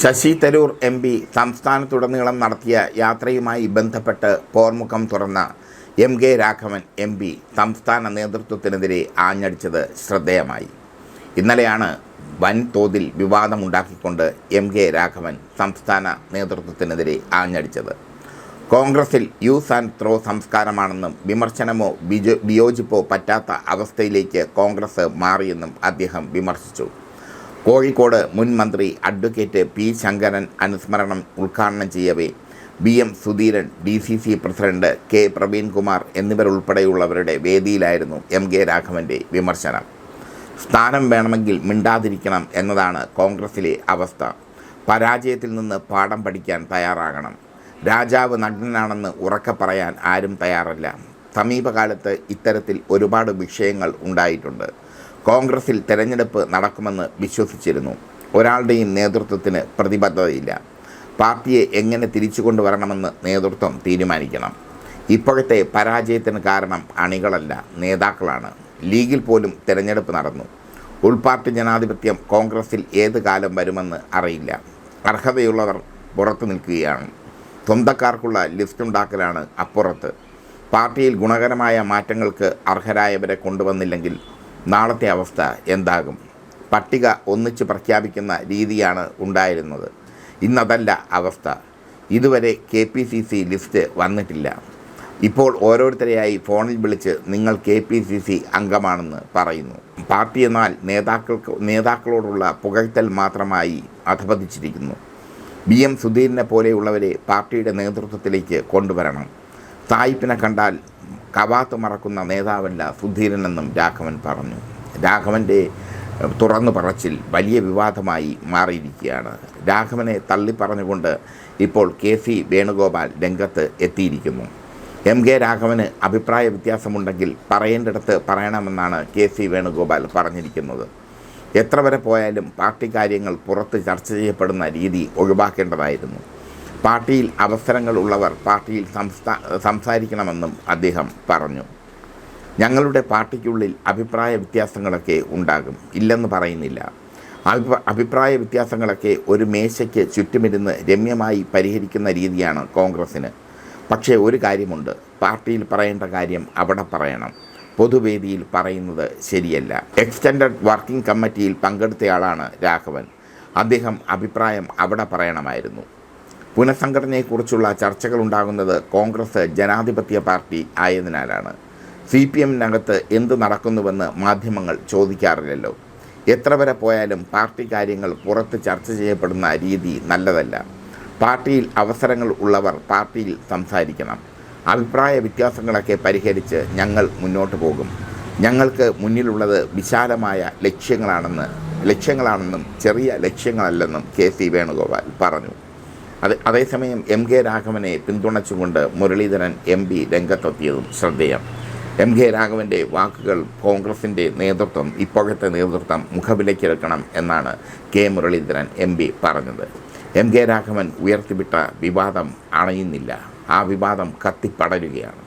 Sasi Tharoor M P സംസ്ഥാനത്തുടനീളം നടത്തിയ യാത്രയുമായി ബന്ധപ്പെട്ട് പോർമുഖം തുറന്ന M K Raghavan M P സംസ്ഥാന നേതൃത്വത്തിനെതിരെ ആഞ്ഞടിച്ചത് ശ്രദ്ധേയമായി. ഇന്നലെയാണ് വൻതോതിൽ വിവാദമുണ്ടാക്കിക്കൊണ്ട് എം കെ രാഘവൻ സംസ്ഥാന നേതൃത്വത്തിനെതിരെ ആഞ്ഞടിച്ചത്. കോൺഗ്രസിൽ യൂസ് ആൻഡ് ത്രോ സംസ്കാരമാണെന്നും വിമർശനമോ വിയോജിപ്പോ പറ്റാത്ത അവസ്ഥയിലേക്ക് കോൺഗ്രസ് മാറിയെന്നും അദ്ദേഹം വിമർശിച്ചു. കോഴിക്കോട് മുൻ മന്ത്രി അഡ്വക്കേറ്റ് പി ശങ്കരൻ അനുസ്മരണം ഉദ്ഘാടനം ചെയ്യവേ. B M Sudheeran D C C president K Praveenkumar എന്നിവരുൾപ്പെടെയുള്ളവരുടെ വേദിയിലായിരുന്നു എം കെ രാഘവന്റെ വിമർശനം. സ്ഥാനം വേണമെങ്കിൽ മിണ്ടാതിരിക്കണം എന്നതാണ് കോൺഗ്രസിലെ അവസ്ഥ. പരാജയത്തിൽ നിന്ന് പാഠം പഠിക്കാൻ തയ്യാറാകണം. രാജാവ് നഗ്നനാണെന്ന് ഉറക്കെ പറയാൻ ആരും തയ്യാറല്ല. സമീപകാലത്ത് ഇത്തരത്തിൽ ഒരുപാട് വിഷയങ്ങൾ ഉണ്ടായിട്ടുണ്ട്. കോൺഗ്രസിൽ തെരഞ്ഞെടുപ്പ് നടക്കുമെന്ന് വിശ്വസിച്ചിരുന്നു. ഒരാളുടെയും നേതൃത്വത്തിന് പ്രതിബദ്ധതയില്ല. പാർട്ടിയെ എങ്ങനെ തിരിച്ചു കൊണ്ടുവരണമെന്ന് നേതൃത്വം തീരുമാനിക്കണം. ഇപ്പോഴത്തെ പരാജയത്തിന് കാരണം അണികളല്ല നേതാക്കളാണ്. ലീഗിൽ പോലും തിരഞ്ഞെടുപ്പ് നടന്നു. ഉൾപാർട്ടി ജനാധിപത്യം കോൺഗ്രസിൽ ഏത് കാലം വരുമെന്ന് അറിയില്ല. അർഹതയുള്ളവർ പുറത്തു നിൽക്കുകയാണ്. സ്വന്തക്കാർക്കുള്ള ലിസ്റ്റ് ഉണ്ടാക്കലാണ് അപ്പുറത്ത്. പാർട്ടിയിൽ ഗുണകരമായ മാറ്റങ്ങൾക്ക് അർഹരായവരെ കൊണ്ടുവന്നില്ലെങ്കിൽ നാളത്തെ അവസ്ഥ എന്താകും? പട്ടിക ഒന്നിച്ച് പ്രഖ്യാപിക്കുന്ന രീതിയാണ് ഉണ്ടായിരുന്നത്. ഇന്നതല്ല അവസ്ഥ. ഇതുവരെ K P C C list വന്നിട്ടില്ല. ഇപ്പോൾ ഓരോരുത്തരെയായി ഫോണിൽ വിളിച്ച് നിങ്ങൾ കെ പി സി സി അംഗമാണെന്ന് പറയുന്നു. പാർട്ടി എന്നാൽ നേതാക്കൾക്ക് നേതാക്കളോടുള്ള പുകഴ്ത്തൽ മാത്രമായി അധപതിച്ചിരിക്കുന്നു. ബി എം സുധീരനെ പോലെയുള്ളവരെ പാർട്ടിയുടെ നേതൃത്വത്തിലേക്ക് കൊണ്ടുവരണം. സായിപ്പിനെ കണ്ടാൽ കവാത്ത് മറക്കുന്ന നേതാവല്ല സുധീരനെന്നും രാഘവൻ പറഞ്ഞു. രാഘവന്റെ തുറന്നു പറച്ചിൽ വലിയ വിവാദമായി മാറിയിരിക്കുകയാണ്. രാഘവനെ തള്ളിപ്പറഞ്ഞുകൊണ്ട് ഇപ്പോൾ കെ സി വേണുഗോപാൽ രംഗത്ത് എത്തിയിരിക്കുന്നു. എം കെ രാഘവന് അഭിപ്രായ വ്യത്യാസമുണ്ടെങ്കിൽ പറയേണ്ടിടത്ത് പറയണമെന്നാണ് കെ സി വേണുഗോപാൽ പറഞ്ഞിരിക്കുന്നത്. എത്ര വരെ പോയാലും പാർട്ടി കാര്യങ്ങൾ പുറത്ത് ചർച്ച ചെയ്യപ്പെടുന്ന രീതി ഒഴിവാക്കേണ്ടതായിരുന്നു. പാർട്ടിയിൽ അവസരങ്ങൾ ഉള്ളവർ പാർട്ടിയിൽ സംസ്ഥാ സംസാരിക്കണമെന്നും അദ്ദേഹം പറഞ്ഞു. ഞങ്ങളുടെ പാർട്ടിക്കുള്ളിൽ അഭിപ്രായ വ്യത്യാസങ്ങളൊക്കെ ഉണ്ടാകും. ഇല്ലെന്ന് പറയുന്നില്ല. അഭിപ്രായ വ്യത്യാസങ്ങളൊക്കെ ഒരു മേശയ്ക്ക് ചുറ്റുമിരുന്ന് രമ്യമായി പരിഹരിക്കുന്ന രീതിയാണ് കോൺഗ്രസ്സിന്. പക്ഷേ ഒരു കാര്യമുണ്ട്. പാർട്ടിയിൽ പറയേണ്ട കാര്യം അവിടെ പറയണം. പൊതുവേദിയിൽ പറയുന്നത് ശരിയല്ല. എക്സ്റ്റൻഡഡ് വർക്കിംഗ് കമ്മിറ്റിയിൽ പങ്കെടുത്തയാളാണ് രാഘവൻ. അദ്ദേഹം അഭിപ്രായം അവിടെ പറയണമായിരുന്നു. പുനഃസംഘടനയെക്കുറിച്ചുള്ള ചർച്ചകൾ ഉണ്ടാകുന്നത് കോൺഗ്രസ് ജനാധിപത്യ പാർട്ടി ആയതിനാലാണ്. സി പി എമ്മിനകത്ത് എന്ത് നടക്കുന്നുവെന്ന് മാധ്യമങ്ങൾ ചോദിക്കാറില്ലല്ലോ. എത്ര വരെ പോയാലും പാർട്ടി കാര്യങ്ങൾ പുറത്ത് ചർച്ച ചെയ്യപ്പെടുന്ന രീതി നല്ലതല്ല. പാർട്ടിയിൽ അവസരങ്ങൾ ഉള്ളവർ പാർട്ടിയിൽ സംസാരിക്കണം. അഭിപ്രായ വ്യത്യാസങ്ങളൊക്കെ പരിഹരിച്ച് ഞങ്ങൾ മുന്നോട്ട് പോകും. ഞങ്ങൾക്ക് മുന്നിലുള്ളത് വിശാലമായ ലക്ഷ്യങ്ങളാണെന്ന് ലക്ഷ്യങ്ങളാണെന്നും ചെറിയ ലക്ഷ്യങ്ങളല്ലെന്നും കെ സി വേണുഗോപാൽ പറഞ്ഞു. അത് അതേസമയം എം കെ രാഘവനെ പിന്തുണച്ചുകൊണ്ട് മുരളീധരൻ എം പി രംഗത്തെത്തിയതും ശ്രദ്ധേയം. എം കെ രാഘവന്റെ വാക്കുകൾ കോൺഗ്രസിന്റെ നേതൃത്വം ഇപ്പോഴത്തെ നേതൃത്വം മുഖവിലയ്ക്കെടുക്കണം എന്നാണ് കെ മുരളീധരൻ എം പി പറഞ്ഞത്. എം കെ രാഘവൻ ഉയർത്തിവിട്ട വിവാദം അണയുന്നില്ല. ആ വിവാദം കത്തിപ്പടരുകയാണ്.